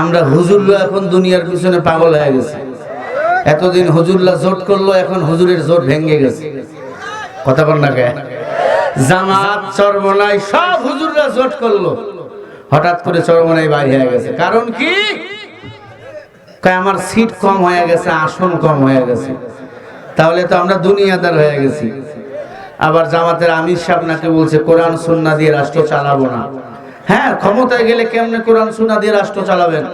আমরা হুজুররা এখন দুনিয়ার পিছনে পাগল হয়ে গেছে। এতদিন হুজুররা জোট করল, এখন হুজুরের জোট ভেঙে গেছে। কথা বল না কে? জামাত, চরমনাই, সব হুজুররা জোট করল। হঠাৎ করে চরমনাই বাইরে হয়ে গেছে। কারণ কি? আমার সিট কম হয়ে গেছে, আসন কম হয়ে গেছে। তাহলে তো আমরা দুনিয়াদার হয়ে গেছি। আবার জামাতের আমির সাহেব নাকি বলছে, কোরআন, সুন্না দিয়ে রাষ্ট্র চালাবো না। হ্যাঁ ক্ষমতায় গেলে কেমনে কোরআন সুনা দিয়ে রাষ্ট্র চালাবেন?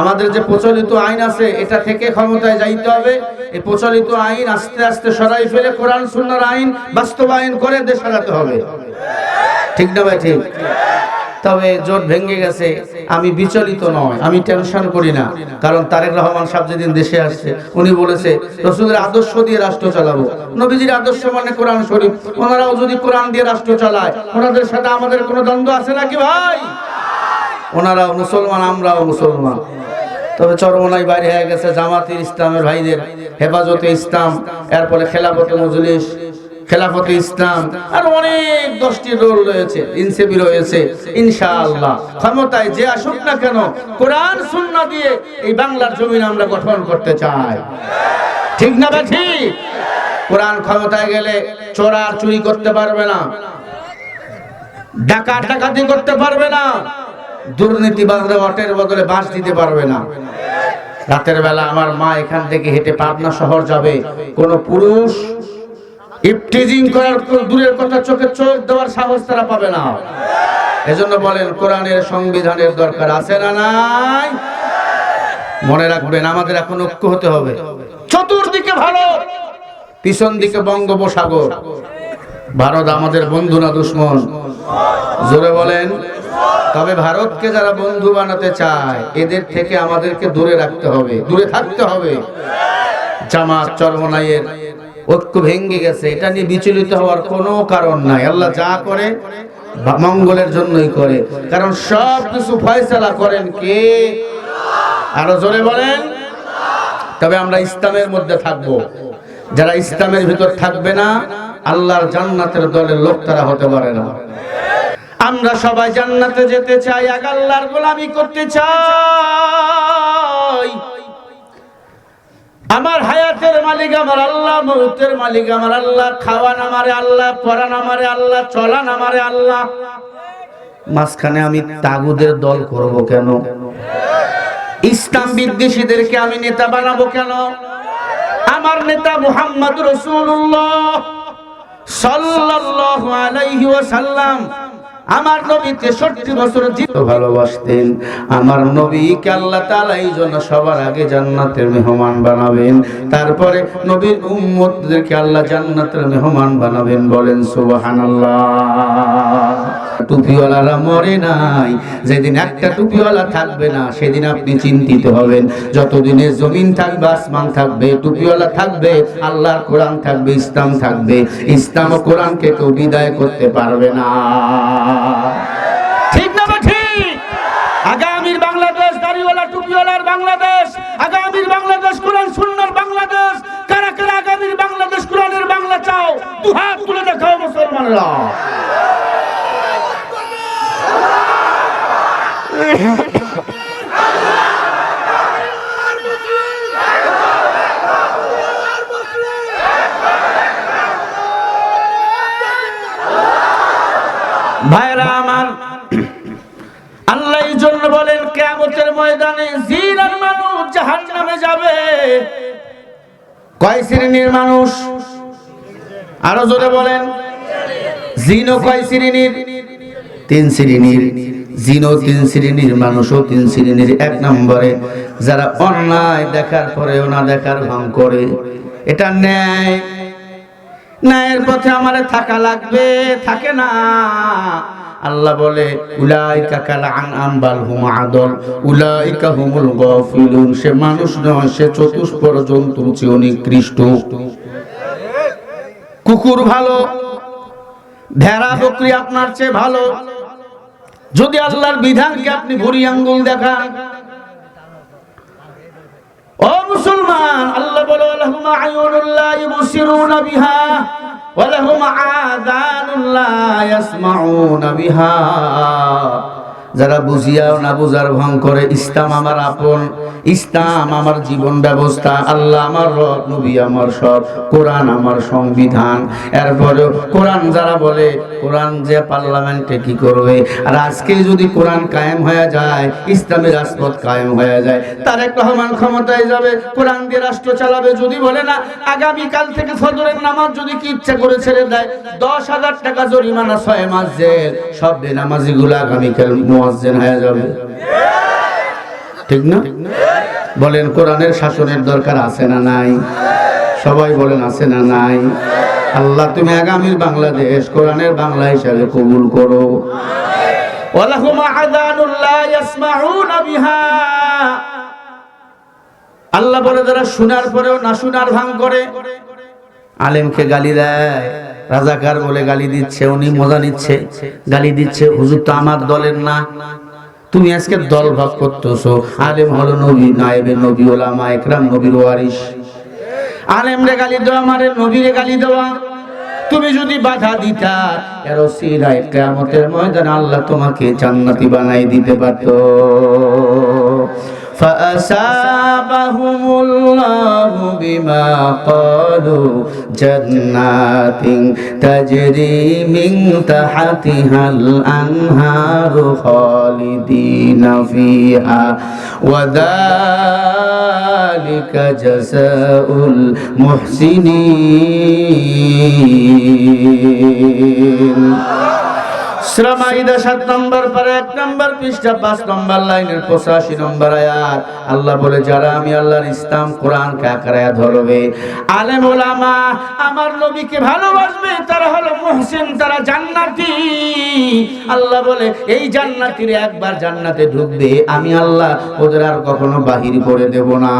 আমাদের যে প্রচলিত আইন আছে, এটা থেকে ক্ষমতায় যাইতে হবে। এই প্রচলিত আইন আস্তে আস্তে সরাই ফেলে কোরআন সুনার আইন বাস্তবায়ন করে দেশ সাজাতে হবে। ঠিক না ভাই, ঠিক? তবে জোট ভেঙে গেছে। আমি বিচলিত নয়, আমি টেনশন করি না। কারণ তারেক রহমান সাহেব যেদিন দেশে আসছে, উনি বলেছে, রসুলের আদর্শ দিয়ে রাষ্ট্র চালাবো। নবীজির আদর্শ মানে কোরআন শরীফ। ওনারাও যদি কোরআন দিয়ে রাষ্ট্র চালায়, ওনাদের সাথে আমাদের কোনো দ্বন্দ্ব আছে নাকি ভাই? ওনারাও মুসলমান, আমরাও মুসলমান। তবে চরমনাই বাইরে হয়ে গেছে জামাতের ইসলামের ভাইদের। হেফাজতে ইসলাম, এরপরে খেলাফতে মজলিস খেলাফতে ইসলাম আর অনেক দশটি রোল রয়েছে ইনসেবি রয়েছে, ইনশাআল্লাহ। ক্ষমতায় যে আসুক না কেন, কোরআন সুন্না দিয়ে এই বাংলার জমিন আমরা গঠন করতে চাই। ঠিক না বা ঠিক? কোরআন ক্ষমতায় গেলে চোরার চুরি করতে পারবে না। ডাকা ডাকাতি করতে পারবে না। দুর্নীতিবাজরা অটের বদলে বাঁশ দিতে পারবে না। রাতের বেলা আমার মা এখান থেকে হেঁটে পাবনা শহর যাবে। কোন পুরুষ ইফটিজিং করার দূরের কথা চোখে চোখ দেওয়ার সাহস তারা পাবে না। এজন্য বলেন, কোরআনের সংবিধানের দরকার আছে না নাই? মনে রাখবেন, আমাদের এখন ঐক্য হতে হবে। চতুর্দিকে ভালো, পিছন দিকে বঙ্গোপসাগর। ভারত আমাদের বন্ধু না দুশ্মন? জোরে বলেন। তবে ভারতকে যারা বন্ধু বানাতে চায়, এদের থেকে আমাদেরকে দূরে রাখতে হবে, দূরে থাকতে হবে। জামাত চরমনাইয়ের ঐক্য ভেঙে গেছে। এটা নিয়ে বিচলিত হওয়ার কোনো কারণ নাই। আল্লাহ যা করে মঙ্গলের জন্যই করে। কারণ সব কিছু ফয়সালা করেন কে? আরও জোরে বলেন। তবে আমরা ইসলামের মধ্যে থাকব। যারা ইসলামের ভিতর থাকবে না, আল্লাহর জান্নাতের দলের লোক তারা হতে পারে না। আমরা সবাই জান্নাতে যেতে চাই আল্লাহর গোলামি করতে চাই। আমার হায়াতের মালিক, আমার আল্লাহ মৌতের মালিক, আমার আল্লাহ, খাওয়ান আমারে আল্লাহ, পরান আমারে আল্লাহ, চলান আমারে আল্লাহ। মাঝখানে আমি তাগুদের দল করব কেন? ইসলাম বিদ্বেষীদেরকে আমি নেতা বানাবো কেন? আমার নেতা মুহাম্মদ রসুল্লাহ সাল্লাল্লাহু আলাইহি ওয়াসাল্লাম আমার নবী তেষট্টি বছর জীবিত ভালোবাসতেন। আমার নবীকে আল্লাহ তাআলা এই জন্য সবার আগে জান্নাতের মেহমান বানাবেন। তারপরে নবীর উম্মতদেরকে আল্লাহ জান্নাতের মেহমান বানাবেন বলেন সুবহানাল্লাহ। টুপিওয়ালারা মরে নাই। যেদিন একটা টুপিওয়ালা থাকবে না, সেদিন আপনি চিন্তিত হবেন। যতদিনের জমিন থাকবে, আসমান থাকবে, টুপিওয়ালা থাকবে, আল্লাহর কোরআন থাকবে, ইসলাম থাকবে। ইসলাম ও কোরআনকে কেউ বিদায় করতে পারবে না। ঠিক না আগামীর বাংলাদেশ, দাড়িওয়ালা টুপিওয়ালার বাংলাদেশ, আগামীর বাংলাদেশ, কোরআন সুন্নার বাংলাদেশ, কারা কারা আগামীর বাংলাদেশ, কোরআনের বাংলা চাও দুহাত তুলে দেখাও মুসলমানরা। ভাইরা আমার, আল্লাহ জন্য বলেন কেমতের ময়দানে জিনার মানুষ জাহান নামে যাবে। কয় শ্রেণির মানুষ? আরও জোরে বলেন। জিনও কয় শ্রেণির? তিন শ্রেণির। জিনও তিন শ্রেণির, মানুষও তিন শ্রেণির, এক নম্বরে। যারা অন্যায় দেখার পরে না দেখার ভাঙ করে, এটা ন্যায়। ন্যায়ের পথে আমারে থাকা লাগবে, থাকে না। আল্লাহ বলে, উলাইকা কাল আনআম বাল হুম আদল, উলাইকা হুমুল গাফিলুন। সে মানুষ নয়, সে চতুষ্পর জন্তুর চেয়ে নিকৃষ্ট। কুকুর ভালো, ভেড়া বকরি আপনার চেয়ে ভালো। যদি আল্লাহর বিধানকে আপনি ঘুরি আঙ্গুল দেখান। ও মুসলমান, আল্লাহ বলো লাহুম আয়ুনুল্লাহ ইবসিরুনা বিহা ওয়া লাহুম আযানুল্লাহ ইয়াসমাউনা বিহা। যারা বুঝিয়াও না বুঝার ভং করে, ইসলাম আমার আপন, ইসলাম আমার জীবন ব্যবস্থা, আল্লাহ আমার রব, নবী আমার সব, কোরআন আমার সংবিধান। এরপরেও কোরআন যারা বলে, কোরআন যে পার্লামেন্টে কি করবে? আর আজকে যদি কোরআন কায়েম হয়ে যায়, ইসলামী রাজপথ কায়েম হয়ে যায়, তারেক রহমান ক্ষমতায় যাবে, কোরআন দিয়ে রাষ্ট্র চালাবে, যদি বলে না, আগামীকাল থেকে ফজরের নামাজ যদি কি ইচ্ছা করে ছেড়ে দেয়, দশ হাজার টাকা জরিমানা, ছয় মাস জেল, সব বেনামাজি গুলো আগামীকাল মুয়াজ্জেন হয়ে যাবে। ঠিক না? বলেন, কোরআনের শাসনের দরকার আছে না নাই? সবাই বলেন, আছে না নাই? আল্লাহ, তুমি আগামীর বাংলাদেশ কোরআনের বাংলা হিসাবে কবুল করো। আল্লাহ বলে, যারা শোনার পরেও না শোনার ভান করে, আলেমকে গালি দেয়। রাজাকার বলে গালি দিচ্ছে, উনি মজা নিচ্ছে। গালি দিচ্ছে, হুজুর তো আমার দলের না। তুমি আজকে দল ভাগ করতেছো। আলেম হলো নবী, নায়েবে নবী, ওলামা একরাম, নবীর ওয়ারিস আলেম রে গালি দেওয়া মারে নবীরে গালি দেওয়া। তুমি যদি বাধা দিতা এর সিরায় কিয়ামতের ময়দানে আল্লাহ তোমাকে জান্নাতি বানাই দিতে পারত। فأصابهم الله بما قالوا جنات تجري من تحتها الأنهار خالدين فيها وذلك جزاء المحسنين. এক নম্বর পৃষ্ঠা, পাঁচ নম্বর লাইনের আল্লাহ বলে, যারা আমি ইসলাম কোরআন আলেম আমার ভালোবাসবে, তারা হলো মুহসিন, তারা জান্নাতি। আল্লাহ বলে, এই একবার জান্নাতে ঢুকবে, আমি আল্লাহ ওদের আর কখনো বাহির করে দেব না।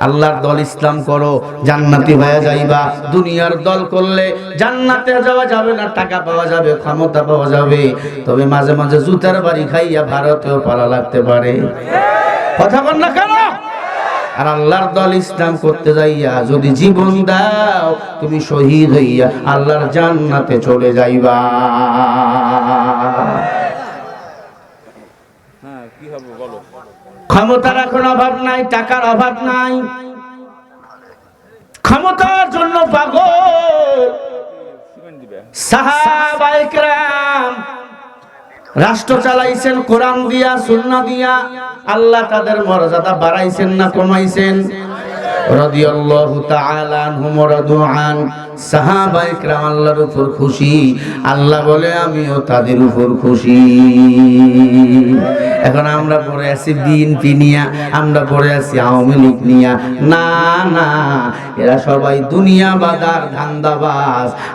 আল্লাহর দল ইসলাম করো, জান্নাতি হয়ে যাইবা। দুনিয়ার দল করলে জান্নাতে যাওয়া যাবে না, টাকা পাওয়া যাবে, ক্ষমতা পাওয়া যাবে। তবে মাঝে মাঝে জুতার বাড়ি খাইয়া ভারতেও পালা লাগতে পারে। কথা বল না কেন? আর আল্লাহর দল ইসলাম করতে যাইয়া যদি জীবন দাও, তুমি শহীদ হইয়া আল্লাহর জান্নাতে চলে যাইবা। ক্ষমতার এখন অভাব নাই, টাকার অভাব নাই। ক্ষমতার জন্য রাষ্ট্র চালাইছেন, কোরআন দিয়া, সুন্না দিয়া। আল্লাহ তাদের মর্যাদা বাড়াইছেন না কমাইছেন। দুনিয়া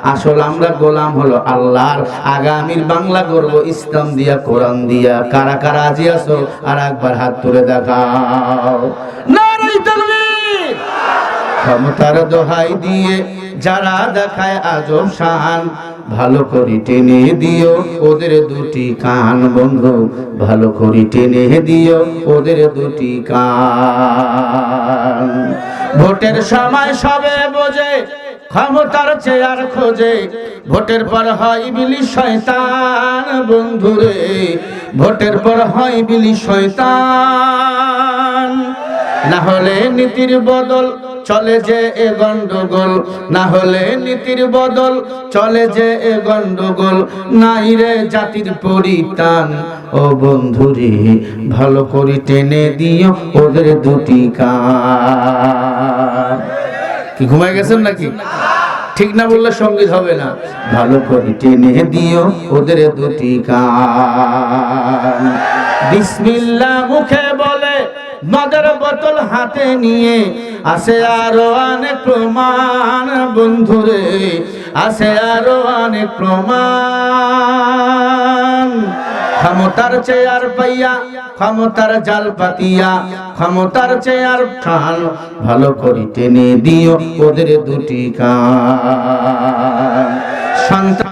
আসল আমরা গোলাম হলো আল্লাহর। আগামীর বাংলা করব, ইসলাম দিয়া, কোরআন দিয়া। কারা কারা আজি আছো? আর একবার হাত তুলে দেখাও। ক্ষমতার দোহাই দিয়ে যারা দেখায় আজব শান, ভালো করে টেনে দিও ওদের দুটি কান বন্ধু, ভালো করে টেনে দিও ওদের দুটি কান। ভোটের সময় সবে বোঝে ক্ষমতার চেয়ার খোঁজে, ভোটের পর হয় বিলি শয়তান বন্ধুরে, ভোটের পর হয় বিলি শয়তান। না হলে নীতির বদল চলে যে এ গন্ডগোল, না হলে নীতির বদল, চলে যে এ গন্ডগোল, নাই রে জাতির পরিতান ও বন্ধুরে, ভালো করে টেনে দিও ওদের দুটি কান। কি, ঘুমায় গেছেন নাকি? ঠিক না বললে সংগীত হবে না। ভালো করে টেনে দিও ওদের দুটি কান। বিসমিল্লাহ মুখে বলে, মদের বোতল হাতে নিয়ে আসে আরও অনেক প্রমাণ বন্ধুরে আসে আরও অনেক প্রমাণ। ক্ষমতার চেয়ার পাইয়া, ক্ষমতার জাল পাতিয়া। ক্ষমতার চেয়ার খান ভালো করে টেনে দিও ওদের দুটি কান। সন্তান